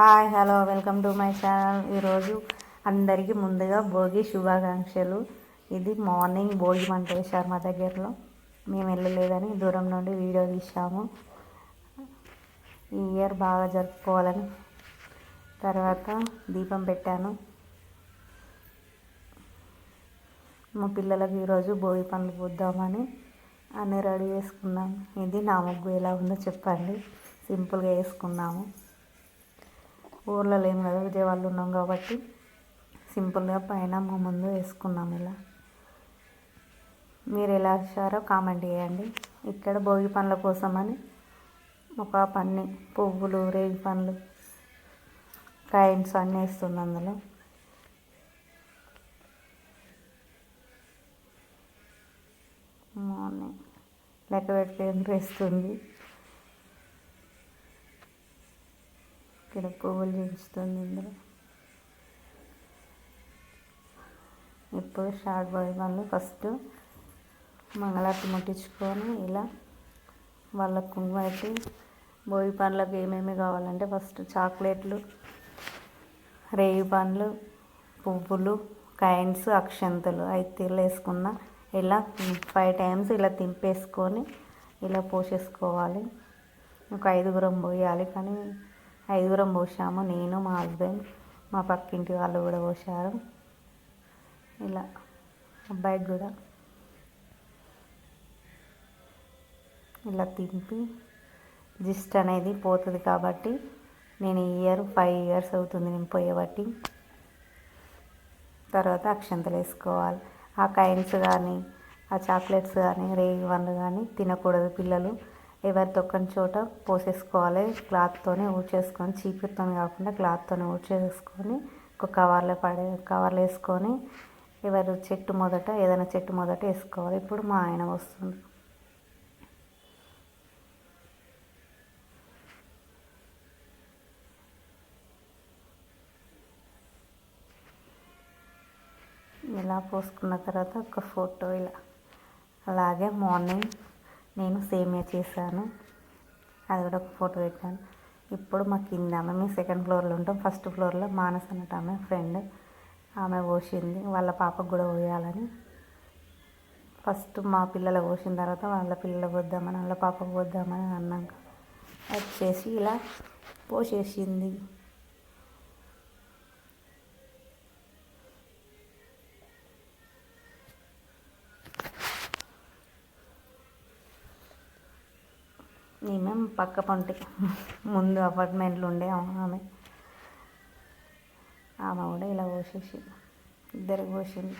Hi hello welcome to my channel. ఈరోజు అందరికీ ముందుగా భోగి శుభాకాంక్షలు. ఇది మార్నింగ్ భోగి మంట వేశారు మా దగ్గరలో. మేము వెళ్ళలేదని దూరం నుండి వీడియో తీసాము ఈ ఇయర్ బాగా జరుపుకోవాలని తర్వాత దీపం పెట్టాను. మా పిల్లలకు ఈరోజు భోగి పనులు పూద్దామని అన్నీ రెడీ చేసుకున్నాం. ఇది నా ముగ్గు ఎలా ఉందో చెప్పండి. సింపుల్గా వేసుకున్నాము. ఊర్లో లేము కదా విజయవాడలో ఉన్నాం కాబట్టి సింపుల్గా పైన మా ముందు వేసుకున్నాం ఇలా. మీరు ఎలా వచ్చారో కామెంట్ చేయండి. ఇక్కడ భోగి పండ్ల కోసమని ఒక పన్ని పువ్వులు రేగి పండ్లు కాయిన్స్ అన్నీ వేస్తుంది అందులో. మార్నింగ్ లెక్క పెట్టుకుని వేస్తుంది ఇక్కడ పువ్వులు చూపిస్తుంది ఇందులో. ఇప్పుడు షార్ట్ బాయ్ వాళ్ళు ఫస్ట్ మంగళారతి ముట్టించుకొని ఇలా వాళ్ళ కుంకుమ పెట్టి భోగి పండ్లకు ఏమేమి కావాలంటే ఫస్ట్ చాక్లెట్లు రేగి పండ్లు పువ్వులు కాయిన్స్ అక్షంతలు ఐదు తీర్లు వేసుకున్న ఇలా ఫైవ్ టైమ్స్ ఇలా తింపేసుకొని ఇలా పోసేసుకోవాలి. ఒక ఐదుగురం పోయాలి కానీ ఐదుగురం పోసాము. నేను మా హస్బెండ్ మా పక్కింటి వాళ్ళు కూడా పోసారు. ఇలా అబ్బాయికి కూడా ఇలా తింపి జిస్ట్ అనేది పోతుంది కాబట్టి నేను ఇయర్ ఫైవ్ ఇయర్స్ అవుతుంది నేను పోయేబట్టి తర్వాత అక్షంతలు వేసుకోవాలి. ఆ కైన్స్ కానీ ఆ చాక్లెట్స్ కానీ రేగి వన్లు కానీ తినకూడదు పిల్లలు. ఎవరి దొక్కని చోట పోసేసుకోవాలి. క్లాత్తోనే ఊడ్చేసుకొని చీపురుతో కాకుండా క్లాత్తోనే ఊడ్చేసుకొని ఒక కవర్లో పడే కవర్లు వేసుకొని ఎవరు చెట్టు మొదట ఏదైనా చెట్టు మొదట వేసుకోవాలి. ఇప్పుడు మా ఆయన వస్తుంది ఇలా పోసుకున్న తర్వాత ఒక ఫోటో ఇలా. అలాగే మార్నింగ్ నేను సేమియా చేశాను. అది కూడా ఒక ఫోటో పెట్టాను. ఇప్పుడు మా కింద ఆమె మేము సెకండ్ ఫ్లోర్లో ఉంటాం. ఫస్ట్ ఫ్లోర్లో మానస్ అన్నట్టు ఆమె ఫ్రెండ్. ఆమె పోసింది వాళ్ళ పాపకు కూడా పోయాలని. ఫస్ట్ మా పిల్లలు పోసిన తర్వాత వాళ్ళ పిల్లలు పోద్దామని వాళ్ళ పాపకు పోద్దామని అన్నాక వచ్చేసి ఇలా పోసేసింది. ఈమె పక్క పంటి ముందు అపార్ట్మెంట్లు ఉండే ఆమె ఆమె. కూడా ఇలా పోసేసి ఇద్దరు పోసింది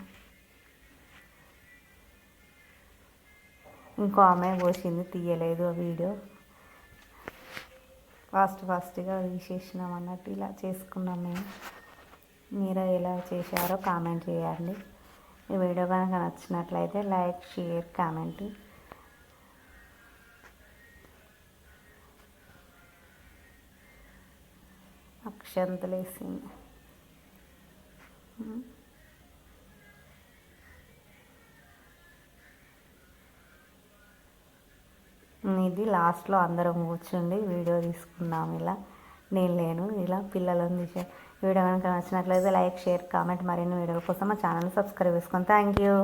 ఇంకో ఆమె పోసింది తీయలేదు ఆ వీడియో. ఫాస్ట్ ఫాస్ట్గా తీసేసినాం అన్నట్టు ఇలా చేసుకున్నాం మేము. మీరు ఎలా చేశారో కామెంట్ చేయండి. ఈ వీడియో కనుక నచ్చినట్లయితే లైక్ షేర్ కామెంట్. అక్షంతలు వేసింది ఇది లాస్ట్లో అందరం కూర్చుండి వీడియో తీసుకున్నాం ఇలా. నేను లేను ఇలా పిల్లలను తీసే వీడియో కనుక నచ్చినట్లయితే లైక్ షేర్ కామెంట్ మరిన్ని వీడియోల కోసం మా ఛానల్ సబ్స్క్రైబ్ చేసుకోండి థ్యాంక్ యూ